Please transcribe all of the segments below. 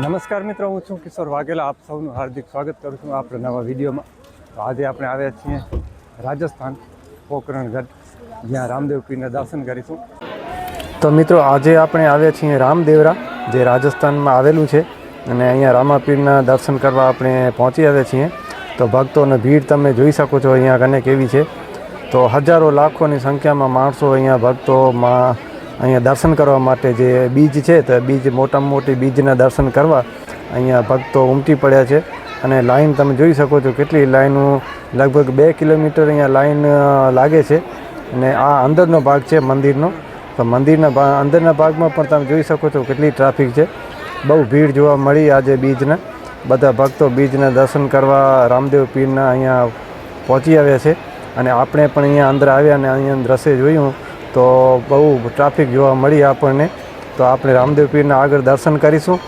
નમસ્કાર મિત્રો, હું છું કિશોર વાઘેલા. આપ સૌનું હાર્દિક સ્વાગત કરું છું આપણે નવા વિડીયોમાં. તો આજે આપણે આવ્યા છીએ રાજસ્થાન પોકરણગઢ જ્યાં રામદેવ પીરના દર્શન કરીશું. તો મિત્રો, આજે આપણે આવ્યા છીએ રામદેવરા, જે રાજસ્થાનમાં આવેલું છે. અને અહીંયા રામાપીરના દર્શન કરવા આપણે પહોંચી આવ્યા છીએ. તો ભક્તોની ભીડ તમે જોઈ શકો છો અહીંયા કને કેવી છે. તો હજારો લાખોની સંખ્યામાં માણસો અહીંયા ભક્તોમાં અહીંયા દર્શન કરવા માટે જે બીજ છે, તો બીજ મોટામાં મોટી બીજના દર્શન કરવા અહીંયા ભક્તો ઉમટી પડ્યા છે. અને લાઈન તમે જોઈ શકો છો કેટલી લાઈનો લગભગ બે કિલોમીટર અહીંયા લાઈન લાગે છે. અને આ અંદરનો ભાગ છે મંદિરનો. તો મંદિરના ભાગ અંદરના ભાગમાં પણ તમે જોઈ શકો છો કેટલી ટ્રાફિક છે. બહુ ભીડ જોવા મળી આજે બીજના. બધા ભક્તો બીજના દર્શન કરવા રામદેવ પીરના અહીંયા પહોંચી આવ્યા છે. અને આપણે પણ અહીંયા અંદર આવ્યા અને અહીંયા દ્રશ્ય જોયું. તો બહુ ટ્રાફિક જોવા મળી આપણને. તો આપણે રામદેવ પીરના આગળ દર્શન કરીશું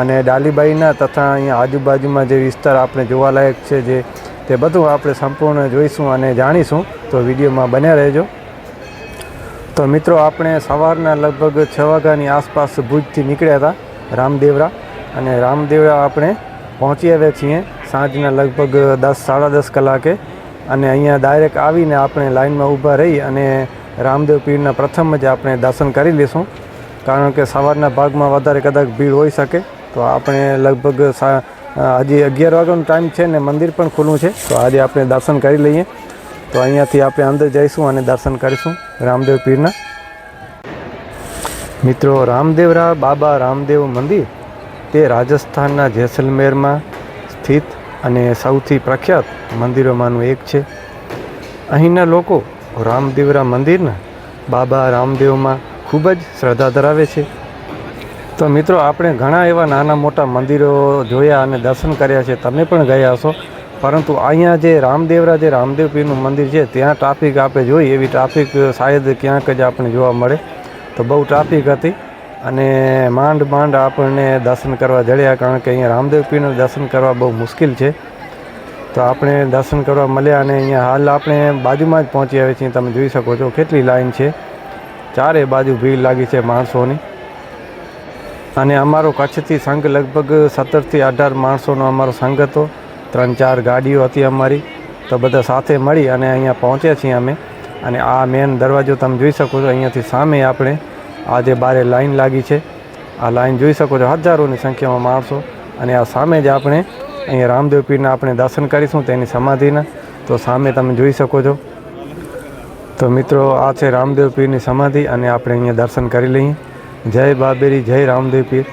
અને ડાલીબાઈના તથા અહીંયા આજુબાજુમાં જે વિસ્તાર આપણે જોવાલાયક છે જે, તે બધું આપણે સંપૂર્ણ જોઈશું અને જાણીશું. તો વિડીયોમાં બન્યા રહેજો. તો મિત્રો, આપણે સવારના લગભગ છ વાગ્યાની આસપાસ ભુજથી નીકળ્યા હતા રામદેવરા અને રામદેવરા આપણે પહોંચી આવ્યા છીએ સાંજના લગભગ દસ, સાડા દસ કલાકે અને અહીંયા ડાયરેક્ટ આવીને આપણે લાઇનમાં ઊભા રહી અને રામદેવ પીરના પ્રથમ જ આપણે દર્શન કરી લઈશું. કારણ કે સવારના ભાગમાં વધારે કદાચ ભીડ હોઈ શકે. તો આપણે લગભગ હજી અગિયાર વાગ્યાનો ટાઈમ છે ને મંદિર પણ ખુલ્લું છે. તો આજે આપણે દર્શન કરી લઈએ. તો અહીંયાથી આપણે અંદર જઈશું અને દર્શન કરીશું રામદેવ પીરના. મિત્રો, રામદેવરા બાબા રામદેવ મંદિર તે રાજસ્થાનના જેસલમેરમાં સ્થિત અને સૌથી પ્રખ્યાત મંદિરોમાંનું એક છે. અહીંના લોકો રામદેવરા મંદિરના બાબા રામદેવમાં ખૂબ જ શ્રદ્ધા ધરાવે છે. તો મિત્રો, આપણે ઘણા એવા નાના મોટા મંદિરો જોયા અને દર્શન કર્યા છે. તમે પણ ગયા હશો. પરંતુ અહીંયા જે રામદેવરા જે રામદેવ પીરનું મંદિર છે, ત્યાં ટ્રાફિક આપણે જોઈ. એવી ટ્રાફિક શાયદ ક્યાંક જ આપણે જોવા મળે. તો બહુ ટ્રાફિક હતી અને માંડ માંડ આપણને દર્શન કરવા જડ્યા. કારણ કે અહીંયા રામદેવ પીરનું દર્શન કરવા બહુ મુશ્કેલ છે. તો આપણે દર્શન કરવા મળ્યા અને અહીંયા હાલ આપણે બાજુમાં જ પહોંચી આવ્યા છીએ. તમે જોઈ શકો છો કેટલી લાઈન છે. ચારે બાજુ ભીડ લાગી છે માણસોની. અને અમારો કચ્છથી સંઘ લગભગ સત્તરથી અઢાર માણસોનો અમારો સંઘ હતો. ત્રણ ચાર ગાડીઓ હતી અમારી. તો બધા સાથે મળી અને અહીંયા પહોંચ્યા છીએ અમે. અને આ મેન દરવાજો તમે જોઈ શકો છો, અહીંયાથી સામે આપણે આજે બારે લાઈન લાગી છે, આ લાઈન જોઈ શકો છો હજારોની સંખ્યામાં માણસો. અને આ સામે જ આપણે અહીંયા રામદેવ પીરના આપણે દર્શન કરીશું, તેની સમાધિના. તો સામે તમે જોઈ શકો છો. તો મિત્રો, આ છે રામદેવ પીરની સમાધિ અને આપણે અહીંયા દર્શન કરી લઈએ. જય બાબેરી, જય રામદેવ પીર.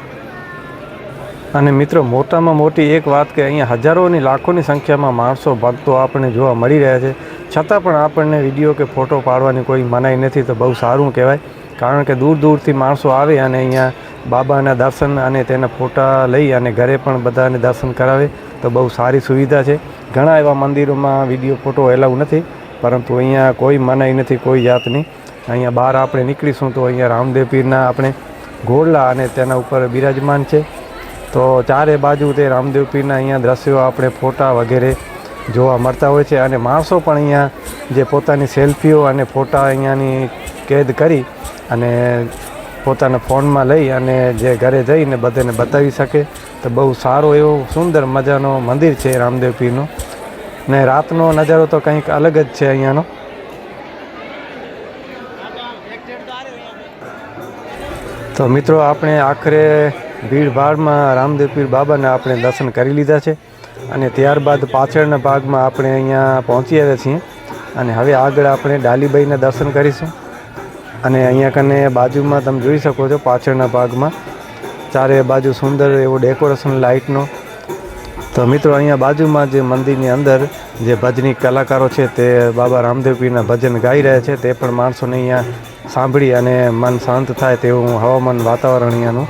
અને મિત્રો, મોટામાં મોટી એક વાત કે અહીંયા હજારોની, લાખોની સંખ્યામાં માણસો, ભક્તો આપણને જોવા મળી રહ્યા છે. છતાં પણ આપણને વીડિયો કે ફોટો પાડવાની કોઈ મનાઈ નથી, તો બહુ સારું કહેવાય. કારણ કે દૂર દૂરથી માણસો આવે અને અહીંયા બાબાના દર્શન અને તેના ફોટા લઈ અને ઘરે પણ બધાને દર્શન કરાવે તો બહુ સારી સુવિધા છે. ઘણા એવા મંદિરોમાં વીડિયો ફોટો એલાવ નથી, પરંતુ અહીંયા કોઈ મનાઈ નથી, કોઈ જાતની. અહીંયા બહાર આપણે નીકળીશું તો અહીંયા રામદેવ પીરના આપણે ઘોડલા અને તેના ઉપર બિરાજમાન છે. તો ચારે બાજુ તે રામદેવ પીરના અહીંયા દ્રશ્યો આપણે ફોટા વગેરે જોવા મળતા હોય છે અને માણસો પણ અહીંયા જે પોતાની સેલ્ફીઓ અને ફોટા અહીંયાની કેદ કરી અને પોતાના ફોનમાં લઈ અને જે ઘરે જઈને બધાને બતાવી શકે. તો બહુ સારો એવો સુંદર મજાનો મંદિર છે રામદેવ પીરનો ને રાતનો નજારો તો કંઈક અલગ જ છે અહીંયાનો. તો મિત્રો આપણે આખરે ભીડભાડમાં રામદેવ પીર બાબાના આપણે દર્શન કરી લીધા છે. અને ત્યારબાદ પાછળના ભાગમાં આપણે અહીંયા પહોંચી આવ્યા છીએ. અને હવે આગળ આપણે ડાલીબાઈના દર્શન કરીશું. અને અહીંયા કને બાજુમાં તમે જોઈ શકો છો પાછળના ભાગમાં. ચારે બાજુ સુંદર એવો ડેકોરેશન લાઇટનો. તો મિત્રો, અહીંયા બાજુમાં જે મંદિરની અંદર જે ભજની કલાકારો છે તે બાબા રામદેવપીના ભજન ગાઈ રહ્યા છે, તે પણ માણસોને અહીંયા સાંભળી અને મન શાંત થાય તેવું હવામાન વાતાવરણ અહીંયાનું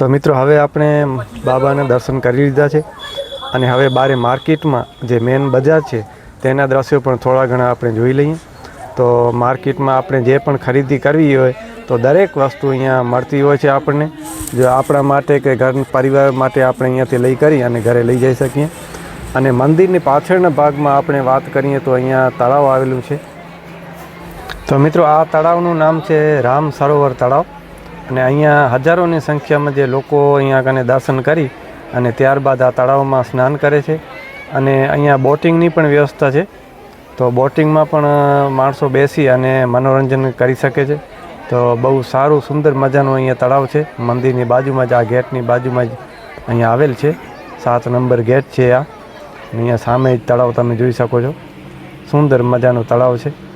તો મિત્રો, હવે આપણે બાબાના દર્શન કરી લીધા છે અને હવે બારે માર્કેટમાં જે મેન બજાર છે તેના દ્રશ્યો પણ થોડા ઘણા આપણે જોઈ લઈએ. તો માર્કેટમાં આપણે જે પણ ખરીદી કરવી હોય તો દરેક વસ્તુ અહીંયા મળતી હોય છે આપણને. જો આપણા માટે કે ઘર પરિવાર માટે આપણે અહીંયાથી લઈ કરી અને ઘરે લઈ જઈ શકીએ. અને મંદિરની પાછળના ભાગમાં આપણે વાત કરીએ તો અહીંયા તળાવ આવેલું છે. તો મિત્રો, આ તળાવનું નામ છે રામ સરોવર તળાવ. અને અહીંયા હજારોની સંખ્યામાં જે લોકો અહીંયા કને દર્શન કરી અને ત્યારબાદ આ તળાવમાં સ્નાન કરે છે. અને અહીંયા બોટિંગની પણ વ્યવસ્થા છે. તો બોટિંગમાં પણ માણસો બેસી અને મનોરંજન કરી શકે છે. તો બહુ સારું, સુંદર મજાનું અહીંયા તળાવ છે. મંદિરની બાજુમાં જ, આ ગેટની બાજુમાં જ અહીંયા આવેલ છે. સાત નંબર ગેટ છે આ. અહીંયા સામે જ તળાવ તમે જોઈ શકો છો. સુંદર મજાનું તળાવ છે.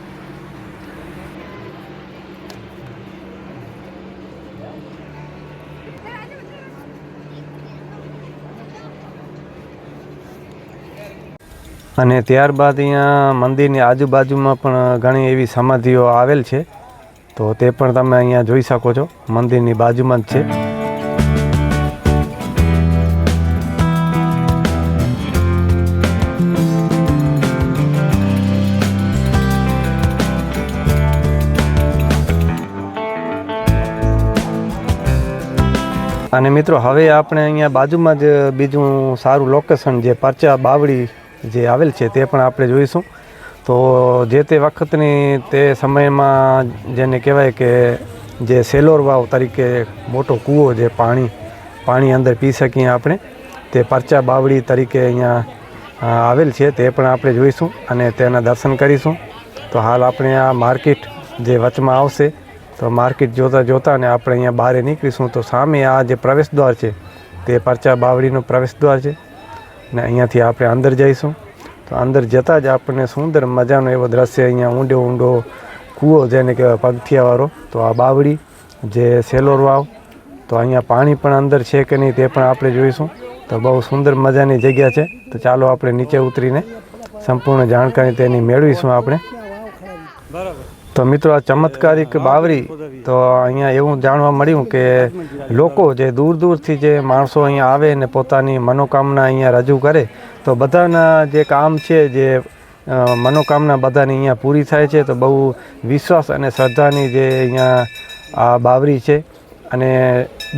અને ત્યારબાદ અહીંયા મંદિરની આજુબાજુમાં પણ ઘણી એવી સમાધિઓ આવેલ છે. તો તે પણ તમે અહીંયા જોઈ શકો છો. મંદિરની બાજુમાં જ છે. અને મિત્રો, હવે આપણે અહીંયા બાજુમાં જ બીજું સારું લોકેશન જે પરચા બાવડી જે આવેલ છે તે પણ આપણે જોઈશું. તો જે તે વખતની તે સમયમાં જેને કહેવાય કે જે સેલોર વાવ તરીકે મોટો કૂવો જે પાણી પાણી અંદર પી શકીએ આપણે, તે પરચા બાવડી તરીકે અહીંયા આવેલ છે તે પણ આપણે જોઈશું અને તેના દર્શન કરીશું. તો હાલ આપણે આ માર્કેટ જે વચમાં આવશે, તો માર્કેટ જોતાં જોતાં ને આપણે અહીંયા બહાર નીકળીશું, તો સામે આ જે પ્રવેશદ્વાર છે, તે પરચા બાવડીનો પ્રવેશદ્વાર છે. ને અહીંયાથી આપણે અંદર જઈશું. તો અંદર જતાં જ આપણને સુંદર મજાનો એવો દ્રશ્ય અહીંયા ઊંડો ઊંડો કૂવો જેને કહેવાય પગથિયાવાળો, તો આ બાવડી જે સેલોર વાવ, તો અહીંયા પાણી પણ અંદર છે કે નહીં તે પણ આપણે જોઈશું. તો બહુ સુંદર મજાની જગ્યા છે. તો ચાલો આપણે નીચે ઉતરીને સંપૂર્ણ જાણકારી તેની મેળવીશું આપણે. તો મિત્રો આ ચમત્કારિક બાવરી, તો અહીંયા એવું જાણવા મળ્યું કે લોકો જે દૂર દૂરથી જે માણસો અહીંયા આવે ને પોતાની મનોકામના અહીંયા રજૂ કરે, તો બધાના જે કામ છે, જે મનોકામના બધાની અહીંયા પૂરી થાય છે, તો બહુ વિશ્વાસ અને શ્રદ્ધાની જે અહીંયા આ બાવરી છે અને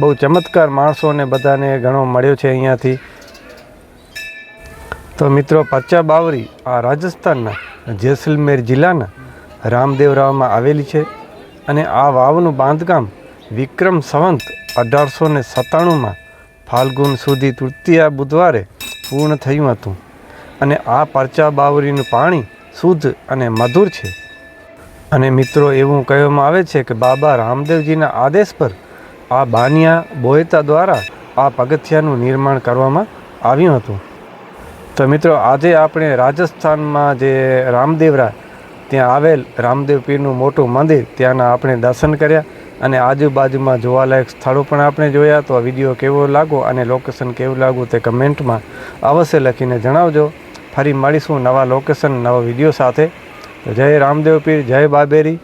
બહુ ચમત્કાર માણસોને બધાને ઘણો મળ્યો છે અહીંયાથી. તો મિત્રો, પચ્ચા બાવરી આ રાજસ્થાનના જેસલમેર જિલ્લાના રામદેવરાવમાં આવેલી છે અને આ વાવનું બાંધકામ વિક્રમ સંવંત અઢારસો ને સત્તાણુંમાં ફાલ્ગુન સુધી તૃતીયા બુધવારે પૂર્ણ થયું હતું. અને આ પરચા બાવરીનું પાણી શુદ્ધ અને મધુર છે. અને મિત્રો, એવું કહેવામાં આવે છે કે બાબા રામદેવજીના આદેશ પર આ બાનિયા બોયતા દ્વારા આ પગથિયાનું નિર્માણ કરવામાં આવ્યું હતું. તો મિત્રો, આજે આપણે રાજસ્થાનમાં જે રામદેવરા ત્યાં આવેલ રામદેવ પીરનું મોટું મંદિર, ત્યાંના આપણે દર્શન કર્યા અને આજુબાજુમાં જોવાલાયક સ્થળો પણ આપણે જોયા. તો આ વીડિયો કેવો લાગો અને લોકેશન કેવું લાગુ તે કમેન્ટમાં અવશ્ય લખીને જણાવજો. ફરી મળીશું નવા લોકેશન નવા વીડિયો સાથે. જય રામદેવ પીર, જય બાબેરી.